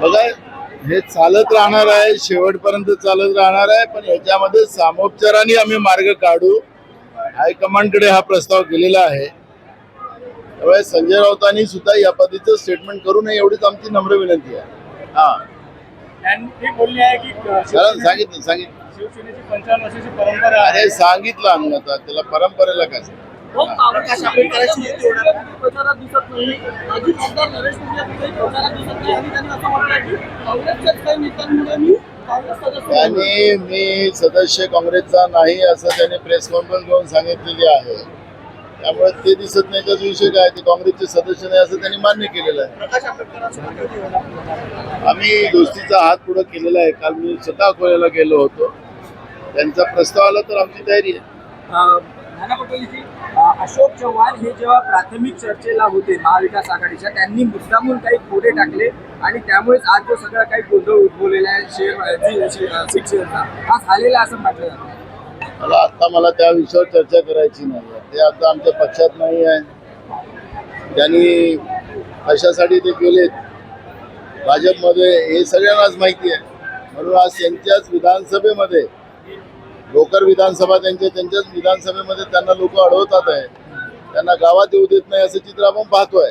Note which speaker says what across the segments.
Speaker 1: बघा हे चालत राहणार आहे शेवटपर्यंत चालत राहणार आहे पण याच्यामध्ये सामोपचाराने आम्ही मार्ग काढू. हायकमांडकडे हा प्रस्ताव केलेला आहे. त्यामुळे संजय राऊतांनी सुद्धा या पद्धतीचं स्टेटमेंट करू नये एवढीच आमची नम्र विनंती आहे. हा. कारण सांगितलं सांगितलं. अरे सांगितलं आम्ही आता त्याला परंपरेला काय
Speaker 2: प्रकाश आंबेडकरांची युती होणार प्रचारात दिसत नाही. माजी खासदार नरेश कुमार कुठेही प्रचारात दिसत नाही आणि त्यांनी असं म्हटलं की काँग्रेसच्याच काही नेत्यांमुळे मी काँग्रेस सदस्य
Speaker 1: मी काँग्रेसचा नाही असं त्यांनी प्रेस कॉन्फरन्स घेऊन सांगितलेली आहे. त्यामुळे ते दिसत नाही तर विषय काय ते काँग्रेसचे सदस्य नाही असं त्यांनी मान्य केलेलं आहे. आम्ही दोस्तीचा हात पुढे केलेला आहे. काल मी स्वतः अकोल्याला गेलो होतो. त्यांचा प्रस्ताव आला तर आमची तयारी आहे.
Speaker 3: नाना पटोलेजी अशोक चव्हाण हे जेव्हा प्राथमिक चर्चेला होते महाविकास आघाडीच्या त्यांनी मुद्दामून काही खोडे टाकले आणि त्यामुळेच आज जो सगळा काही गोंधळ उद्भवलेला आहे शेअर सिक्स शेअरचा हा झालेला असं म्हटलं जातं.
Speaker 1: मला आता मला त्या विषयावर चर्चा करायची नाही आहे. ते आता आमच्या पक्षात नाही आहे. त्यांनी कशासाठी ते गेलेत भाजपमध्ये हे सगळ्यांनाच माहिती आहे. म्हणून आज त्यांच्याच विधानसभेमध्ये भोकर विधानसभा त्यांच्या त्यांच्याच विधानसभेमध्ये त्यांना लोक अडवतात आहे. त्यांना गावात येऊ देत नाही असं चित्र आपण पाहतोय.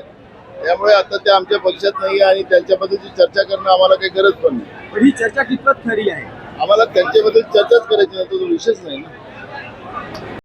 Speaker 1: त्यामुळे आता ते आमच्या पक्षात नाही आणि त्यांच्याबद्दलची चर्चा करणं आम्हाला काही गरज पण नाही.
Speaker 3: पण ही चर्चा कितपत खरी आहे?
Speaker 1: आम्हाला त्यांच्याबद्दल चर्चाच करायची नाही तो विषयच नाही ना.